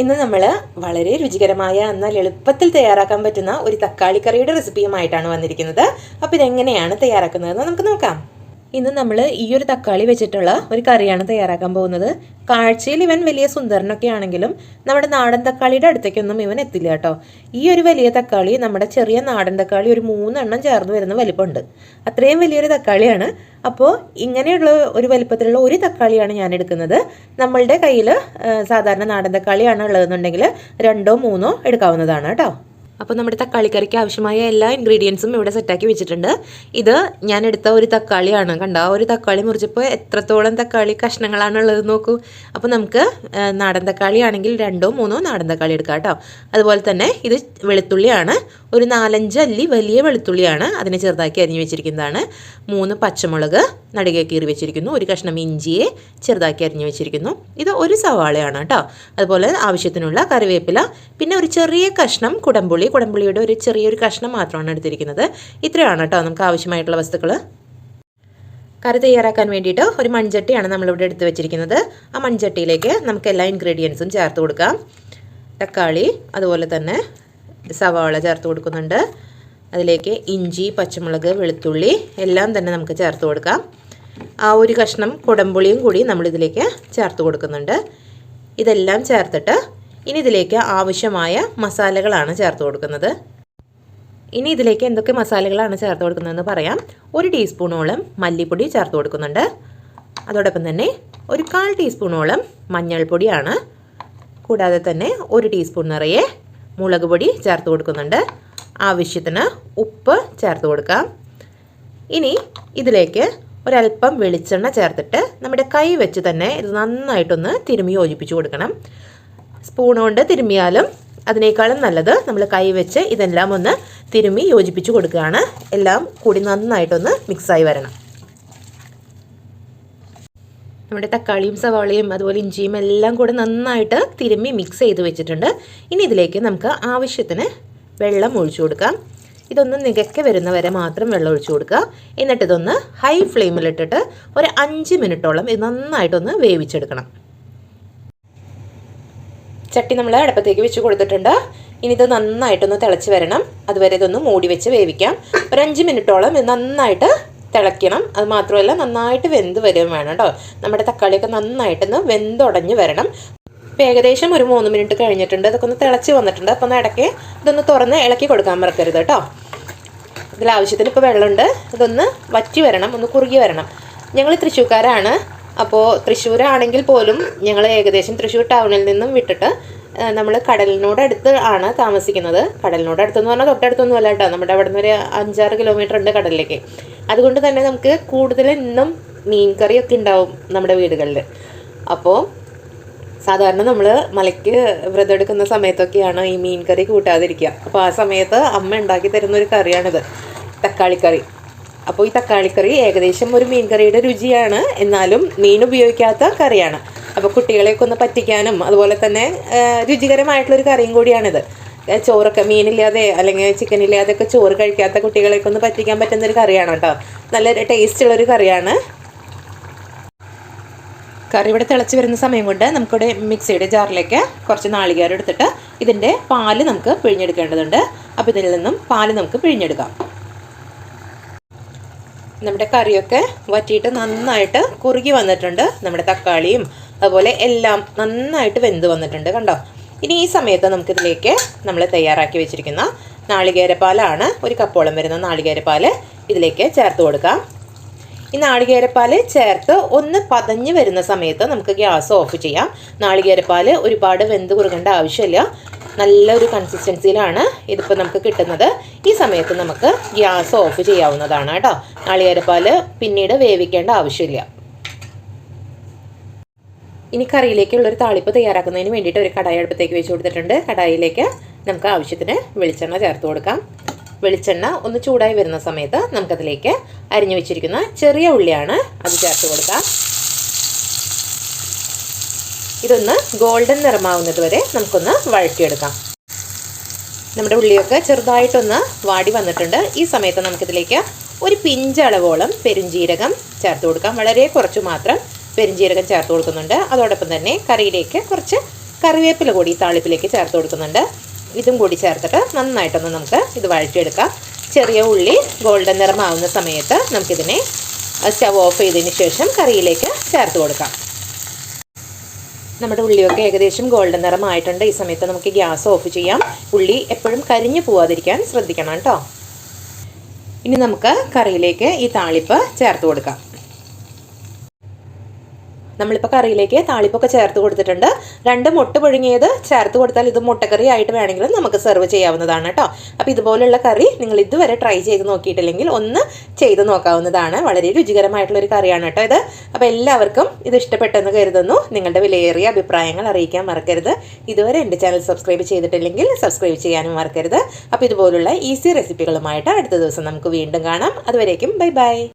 ഇന്ന് നമ്മൾ വളരെ രുചികരമായ എന്നാൽ എളുപ്പത്തിൽ തയ്യാറാക്കാൻ പറ്റുന്ന ഒരു തക്കാളിക്കറിയുടെ റെസിപ്പിയുമായിട്ടാണ് വന്നിരിക്കുന്നത്. അപ്പോൾ ഇതെങ്ങനെയാണ് തയ്യാറാക്കുന്നതെന്ന് നമുക്ക് നോക്കാം. ഇന്ന് നമ്മൾ ഈ ഒരു തക്കാളി വെച്ചിട്ടുള്ള ഒരു കറിയാണ് തയ്യാറാക്കാൻ പോകുന്നത്. കാഴ്ചയിൽ ഇവൻ വലിയ സുന്ദരനൊക്കെ ആണെങ്കിലും നമ്മുടെ നാടൻ തക്കാളിയുടെ അടുത്തേക്കൊന്നും ഇവൻ എത്തില്ല കേട്ടോ. ഈ ഒരു വലിയ തക്കാളി നമ്മുടെ ചെറിയ നാടൻ തക്കാളി ഒരു മൂന്നെണ്ണം ചേർന്ന് വരുന്ന വലിപ്പമുണ്ട്. അത്രയും വലിയൊരു തക്കാളിയാണ്. അപ്പോൾ ഇങ്ങനെയുള്ള ഒരു വലിപ്പത്തിലുള്ള ഒരു തക്കാളിയാണ് ഞാൻ എടുക്കുന്നത്. നമ്മളുടെ കയ്യിൽ സാധാരണ നാടൻ തക്കാളിയാണ് ഉള്ളതെന്നുണ്ടെങ്കിൽ രണ്ടോ മൂന്നോ എടുക്കാവുന്നതാണ് കേട്ടോ. അപ്പോൾ നമ്മുടെ തക്കാളിക്കറിക്ക് ആവശ്യമായ എല്ലാ ഇൻഗ്രീഡിയൻസും ഇവിടെ സെറ്റാക്കി വെച്ചിട്ടുണ്ട്. ഇത് ഞാൻ എടുത്ത ഒരു തക്കാളിയാണ്. കണ്ട? ആ ഒരു തക്കാളി മുറിച്ചപ്പോൾ എത്രത്തോളം തക്കാളി കഷ്ണങ്ങളാണ് ഉള്ളത് നോക്കൂ. അപ്പോൾ നമുക്ക് നാടൻ തക്കാളി ആണെങ്കിൽ രണ്ടോ മൂന്നോ നാടൻ തക്കാളി എടുക്കാം കേട്ടോ. അതുപോലെ തന്നെ ഇത് വെളുത്തുള്ളിയാണ്. ഒരു നാലഞ്ച് അല്ലി വലിയ വെളുത്തുള്ളിയാണ് അതിനെ ചെറുതാക്കി അരിഞ്ഞു വെച്ചിരിക്കുന്നതാണ്. മൂന്ന് പച്ചമുളക് നടുകെ കീറി വെച്ചിരിക്കുന്നു. ഒരു കഷ്ണം ഇഞ്ചിയെ ചെറുതാക്കി അരിഞ്ഞു വെച്ചിരിക്കുന്നു. ഇത് ഒരു സവാളയാണ് കേട്ടോ. അതുപോലെ ആവശ്യത്തിനുള്ള കറിവേപ്പില. പിന്നെ ഒരു ചെറിയ കഷ്ണം കുടംപുളി കുടംപുളിയുടെ ഒരു ചെറിയൊരു കഷ്ണം മാത്രമാണ് എടുത്തിരിക്കുന്നത്. ഇത്രയാണ് കേട്ടോ നമുക്ക് ആവശ്യമായിട്ടുള്ള വസ്തുക്കൾ കറി തയ്യാറാക്കാൻ വേണ്ടിയിട്ട് ഒരു മൺചട്ടിയാണ് നമ്മളിവിടെ എടുത്ത് വെച്ചിരിക്കുന്നത്. ആ മൺചട്ടിയിലേക്ക് നമുക്ക് എല്ലാ ഇൻഗ്രീഡിയൻസും ചേർത്ത് കൊടുക്കാം. തക്കാളി അതുപോലെ തന്നെ സവാള ചേർത്ത് കൊടുക്കുന്നുണ്ട്. അതിലേക്ക് ഇഞ്ചി പച്ചമുളക് വെളുത്തുള്ളി എല്ലാം തന്നെ നമുക്ക് ചേർത്ത് കൊടുക്കാം. ആ ഒരു കഷ്ണം കുടംപുളിയും കൂടി നമ്മളിതിലേക്ക് ചേർത്ത് കൊടുക്കുന്നുണ്ട്. ഇതെല്ലാം ചേർത്തിട്ട് ഇനി ഇതിലേക്ക് ആവശ്യമായ മസാലകളാണ് ചേർത്ത് കൊടുക്കുന്നത്. ഇനി ഇതിലേക്ക് എന്തൊക്കെ മസാലകളാണ് ചേർത്ത് കൊടുക്കുന്നതെന്ന് പറയാം. ഒരു ടീസ്പൂണോളം മല്ലിപ്പൊടി ചേർത്ത് കൊടുക്കുന്നുണ്ട്. അതോടൊപ്പം തന്നെ ഒരു കാൽ ടീസ്പൂണോളം മഞ്ഞൾപ്പൊടിയാണ്. കൂടാതെ തന്നെ ഒരു ടീസ്പൂൺ നിറയെ മുളക് പൊടി ചേർത്ത് കൊടുക്കുന്നുണ്ട്. ആവശ്യത്തിന് ഉപ്പ് ചേർത്ത് കൊടുക്കാം. ഇനി ഇതിലേക്ക് ഒരല്പം വെളിച്ചെണ്ണ ചേർത്തിട്ട് നമ്മുടെ കൈ വെച്ച് തന്നെ ഇത് നന്നായിട്ടൊന്ന് തിരുമി യോജിപ്പിച്ച് കൊടുക്കണം. സ്പൂൺ കൊണ്ട് തിരുമ്മിയാലും അതിനേക്കാളും നല്ലത് നമ്മൾ കൈ വെച്ച് ഇതെല്ലാം ഒന്ന് തിരുമ്മി യോജിപ്പിച്ച് കൊടുക്കുകയാണ്. എല്ലാം കൂടി നന്നായിട്ടൊന്ന് മിക്സായി വരണം. നമ്മുടെ തക്കാളിയും സവാളയും അതുപോലെ ഇഞ്ചിയും എല്ലാം കൂടെ നന്നായിട്ട് തിരുമ്മി മിക്സ് ചെയ്ത് വെച്ചിട്ടുണ്ട്. ഇനി ഇതിലേക്ക് നമുക്ക് ആവശ്യത്തിന് വെള്ളം ഒഴിച്ചു കൊടുക്കാം. ഇതൊന്ന് നികക്കെ വരുന്നവരെ മാത്രം വെള്ളം ഒഴിച്ചു കൊടുക്കുക. എന്നിട്ട് ഇതൊന്ന് ഹൈ ഫ്ലെയിമിലിട്ടിട്ട് ഒരു അഞ്ച് മിനിറ്റോളം ഇത് നന്നായിട്ടൊന്ന് വേവിച്ചെടുക്കണം. ചട്ടി നമ്മൾ അടുപ്പത്തേക്ക് വെച്ച് കൊടുത്തിട്ടുണ്ട്. ഇനി ഇത് നന്നായിട്ടൊന്ന് തിളച്ച് വരണം. അതുവരെ ഇതൊന്ന് മൂടി വെച്ച് വേവിക്കാം. ഒരു അഞ്ച് മിനിറ്റോളം ഇത് നന്നായിട്ട് തിളയ്ക്കണം. അത് മാത്രമല്ല നന്നായിട്ട് വെന്ത് വരും വേണം കേട്ടോ. നമ്മുടെ തക്കാളിയൊക്കെ നന്നായിട്ടൊന്ന് വെന്തുടഞ്ഞ് വരണം. ഇപ്പം ഏകദേശം ഒരു മൂന്ന് മിനിറ്റ് കഴിഞ്ഞിട്ടുണ്ട്. ഇതൊക്കെ ഒന്ന് തിളച്ച് വന്നിട്ടുണ്ട്. അപ്പോൾ ഒന്ന് ഇടയ്ക്ക് ഇതൊന്ന് തുറന്ന് ഇളക്കി കൊടുക്കാൻ മറക്കരുത് കേട്ടോ. ഇതിൽ ആവശ്യത്തിന് ഇപ്പോൾ വെള്ളമുണ്ട്. ഇതൊന്ന് വറ്റി വരണം. ഒന്ന് കുറുകി വരണം. ഞങ്ങൾ തൃശ്ശൂർക്കാരാണ്. അപ്പോൾ തൃശ്ശൂരാണെങ്കിൽ പോലും ഞങ്ങൾ ഏകദേശം തൃശ്ശൂർ ടൗണിൽ നിന്നും വിട്ടിട്ട് നമ്മൾ കടലിനോട് അടുത്ത് ആണ് താമസിക്കുന്നത്. കടലിനോട് അടുത്തെന്ന് പറഞ്ഞാൽ തൊട്ടടുത്തൊന്നും അല്ല കേട്ടോ. നമ്മുടെ അവിടെ നിന്ന് ഒരു അഞ്ചാറ് കിലോമീറ്റർ ഉണ്ട് കടലിലേക്ക്. അതുകൊണ്ട് തന്നെ നമുക്ക് കൂടുതൽ ഇന്നും മീൻ കറിയൊക്കെ ഉണ്ടാവും നമ്മുടെ വീടുകളിൽ അപ്പോൾ സാധാരണ നമ്മൾ മലയ്ക്ക് വ്രതം എടുക്കുന്ന സമയത്തൊക്കെയാണ് ഈ മീൻ കറി കൂട്ടാതിരിക്കുക. അപ്പോൾ ആ സമയത്ത് അമ്മ ഉണ്ടാക്കി തരുന്ന ഒരു കറിയാണിത്. തക്കാളിക്കറി അപ്പോൾ ഈ തക്കാളിക്കറി ഏകദേശം ഒരു മീൻ കറിയുടെ രുചിയാണ്. എന്നാലും മീൻ ഉപയോഗിക്കാത്ത കറിയാണ്. അപ്പോൾ കുട്ടികളെയൊക്കെ ഒന്ന് പറ്റിക്കാനും അതുപോലെ തന്നെ രുചികരമായിട്ടുള്ളൊരു കറിയും കൂടിയാണിത്. ചോറൊക്കെ മീനില്ലാതെ അല്ലെങ്കിൽ ചിക്കൻ ഇല്ലാതെ ഒക്കെ ചോറ് കഴിക്കാത്ത കുട്ടികളെയൊക്കെ ഒന്ന് പറ്റിക്കാൻ പറ്റുന്ന ഒരു കറിയാണ് കേട്ടോ. നല്ല ടേസ്റ്റ് ഉള്ളൊരു കറിയാണ്. കറി ഇവിടെ തിളച്ച് വരുന്ന സമയം കൊണ്ട് നമുക്കിവിടെ മിക്സിയുടെ ജാറിലേക്ക് കുറച്ച് നാളികേരം എടുത്തിട്ട് ഇതിന്റെ പാൽ നമുക്ക് പിഴിഞ്ഞെടുക്കേണ്ടതുണ്ട്. അപ്പോൾ ഇതിൽ നിന്നും പാൽ നമുക്ക് പിഴിഞ്ഞെടുക്കാം. നമ്മുടെ കറിയൊക്കെ വറ്റിയിട്ട് നന്നായിട്ട് കുറുകി വന്നിട്ടുണ്ട്. നമ്മുടെ തക്കാളിയും അതുപോലെ എല്ലാം നന്നായിട്ട് വെന്ത് വന്നിട്ടുണ്ട് കണ്ടോ? ഇനി ഈ സമയത്ത് നമുക്കിതിലേക്ക് നമ്മൾ തയ്യാറാക്കി വെച്ചിരിക്കുന്ന നാളികേരപ്പാലാണ് ഒരു കപ്പോളം വരുന്ന നാളികേരപ്പാൽ ഇതിലേക്ക് ചേർത്ത് കൊടുക്കാം. ഈ നാളികേരപ്പാൽ ചേർത്ത് ഒന്ന് പതഞ്ഞ് വരുന്ന സമയത്ത് നമുക്ക് ഗ്യാസ് ഓഫ് ചെയ്യാം. നാളികേരപ്പാൽ ഒരുപാട് വെന്ത് കുറുകേണ്ട ആവശ്യമില്ല. നല്ലൊരു കൺസിസ്റ്റൻസിയിലാണ് ഇതിപ്പോൾ നമുക്ക് കിട്ടുന്നത്. ഈ സമയത്ത് നമുക്ക് ഗ്യാസ് ഓഫ് ചെയ്യാവുന്നതാണ് കേട്ടോ. നാളികേരപ്പാൽ പിന്നീട് വേവിക്കേണ്ട ആവശ്യമില്ല. ഇനി കറിയിലേക്കുള്ളൊരു താളിപ്പ് തയ്യാറാക്കുന്നതിന് വേണ്ടിയിട്ട് ഒരു കടായി അടുപ്പത്തേക്ക് വെച്ച് കൊടുത്തിട്ടുണ്ട്. കടായിലേക്ക് നമുക്ക് ആവശ്യത്തിന് വെളിച്ചെണ്ണ ചേർത്ത് കൊടുക്കാം. വെളിച്ചെണ്ണ ഒന്ന് ചൂടായി വരുന്ന സമയത്ത് നമുക്കതിലേക്ക് അരിഞ്ഞു വെച്ചിരിക്കുന്ന ചെറിയ ഉള്ളിയാണ് അത് ചേർത്ത് കൊടുക്കാം. ഇതൊന്ന് ഗോൾഡൻ നിറമാവുന്നത് വരെ നമുക്കൊന്ന് വഴറ്റിയെടുക്കാം. നമ്മുടെ ഉള്ളിയൊക്കെ ചെറുതായിട്ടൊന്ന് വാടി വന്നിട്ടുണ്ട്. ഈ സമയത്ത് നമുക്കിതിലേക്ക് ഒരു പിഞ്ചളവോളം പെരുംജീരകം ചേർത്ത് കൊടുക്കാം. വളരെ കുറച്ച് മാത്രം പെരുംജീരകം ചേർത്ത് കൊടുക്കുന്നുണ്ട്. അതോടൊപ്പം തന്നെ കറിയിലേക്ക് കുറച്ച് കറിവേപ്പില കൂടി താളിപ്പിലേക്ക് ചേർത്ത് കൊടുക്കുന്നുണ്ട്. ഇതും കൂടി ചേർത്തിട്ട് നന്നായിട്ടൊന്ന് നമുക്ക് ഇത് വഴറ്റിയെടുക്കാം. ചെറിയ ഉള്ളി ഗോൾഡൻ നിറമാവുന്ന സമയത്ത് നമുക്കിതിനെ സ്റ്റവ് ഓഫ് ചെയ്തതിന് ശേഷം കറിയിലേക്ക് ചേർത്ത് കൊടുക്കാം. നമ്മുടെ ഉള്ളിയൊക്കെ ഏകദേശം ഗോൾഡൻ നിറമായിട്ടുണ്ട്. ഈ സമയത്ത് നമുക്ക് ഗ്യാസ് ഓഫ് ചെയ്യാം. ഉള്ളി എപ്പോഴും കരിഞ്ഞു പോവാതിരിക്കാൻ ശ്രദ്ധിക്കണം കേട്ടോ. ഇനി നമുക്ക് കറിയിലേക്ക് ഈ താളിപ്പ് ചേർത്ത് കൊടുക്കാം. നമ്മളിപ്പോൾ കറിയിലേക്ക് താളിപ്പൊക്കെ ചേർത്ത് കൊടുത്തിട്ടുണ്ട്. രണ്ട് മുട്ട പുഴുങ്ങിയത് ചേർത്ത് കൊടുത്താൽ ഇത് മുട്ടക്കറി ആയിട്ട് വേണമെങ്കിലും നമുക്ക് സെർവ് ചെയ്യാവുന്നതാണ് കേട്ടോ. അപ്പോൾ ഇതുപോലുള്ള കറി നിങ്ങൾ ഇതുവരെ ട്രൈ ചെയ്ത് നോക്കിയിട്ടില്ലെങ്കിൽ ഒന്ന് ചെയ്ത് നോക്കാവുന്നതാണ്. വളരെ രുചികരമായിട്ടുള്ള ഒരു കറിയാണ് കേട്ടോ ഇത്. അപ്പോൾ എല്ലാവർക്കും ഇത് ഇഷ്ടപ്പെട്ടെന്ന് കരുതുന്നു. നിങ്ങളുടെ വിലയേറിയ അഭിപ്രായങ്ങൾ അറിയിക്കാൻ മറക്കരുത്. ഇതുവരെ എന്റെ ചാനൽ സബ്സ്ക്രൈബ് ചെയ്തിട്ടില്ലെങ്കിൽ സബ്സ്ക്രൈബ് ചെയ്യാനും മറക്കരുത്. അപ്പോൾ ഇതുപോലുള്ള ഈസി റെസിപ്പികളുമായിട്ട് അടുത്ത ദിവസം നമുക്ക് വീണ്ടും കാണാം. അതുവരേക്കും ബൈ ബൈ